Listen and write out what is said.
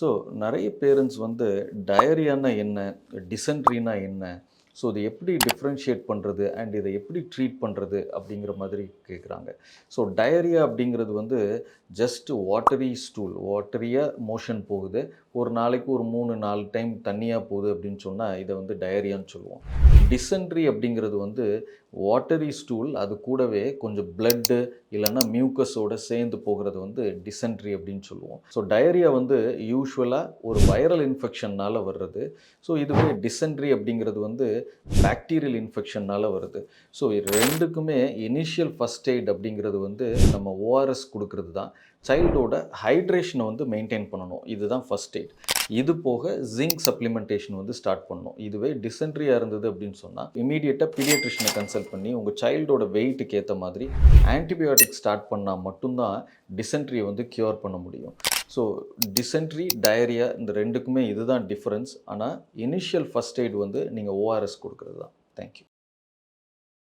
So நிறைய parents வந்து டயரியானா என்ன டிசென்ட்ரினா என்ன ஸோ இதை எப்படி டிஃப்ரென்ஷியேட் பண்ணுறது அண்ட் இதை எப்படி ட்ரீட் பண்ணுறது அப்படிங்கிற மாதிரி கேட்குறாங்க ஸோ டயரியா அப்படிங்கிறது வந்து ஜஸ்ட் வாட்டரி ஸ்டூல் வாட்டரியாக மோஷன் போகுது. ஒரு நாளைக்கு ஒரு மூணு நாலு டைம் தண்ணியாக போகுது அப்படின்னு சொன்னால் இதை வந்து டயரியான்னு சொல்லுவோம். டிசென்ட்ரி அப்படிங்கிறது வந்து வாட்டரி ஸ்டூல் அது கூடவே கொஞ்சம் பிளட்டு இல்லைன்னா மியூக்கஸோடு சேர்ந்து போகிறது வந்து டிசென்ட்ரி அப்படின்னு சொல்லுவோம். ஸோ டயரியா வந்து யூஸ்வலாக ஒரு வைரல் இன்ஃபெக்ஷன்னால் வர்றது. ஸோ இதுவே டிசென்ட்ரி அப்படிங்கிறது வந்து பாக்டீரியல் இன்ஃபெக்ஷன்னால் வருது. ஸோ ரெண்டுக்குமே இனிஷியல் ஃபஸ்ட் எய்ட் அப்படிங்கிறது வந்து நம்ம ஓஆர்எஸ் கொடுக்கறது தான் சைல்டோட ஹைட்ரேஷனை வந்து மெயின்டைன் பண்ணணும். இதுதான் ஃபஸ்ட் எய்ட் இது போக ஜிங்க் சப்ளிமெண்டேஷன் வந்து ஸ்டார்ட் பண்ணணும். இதுவே டிசென்ட்ரியாக இருந்தது அப்படின்னு சொன்னால் இமீடியட்டாக பீடியட்ரிஷனை கன்சல்ட் பண்ணி உங்கள் சைல்டோட வெயிட்டுக்கு ஏற்ற மாதிரி ஆன்டிபயோட்டிக் ஸ்டார்ட் பண்ணால் மட்டும்தான் டிசென்ட்ரியை வந்து க்யூர் பண்ண முடியும். ஸோ டிசென்ட்ரி டயரியா இந்த ரெண்டுக்குமே இதுதான் டிஃப்ரென்ஸ் ஆனால் இனிஷியல் ஃபஸ்ட் எய்ட் வந்து நீங்கள் ஓஆர்எஸ் கொடுக்குறது தான் தேங்க்யூ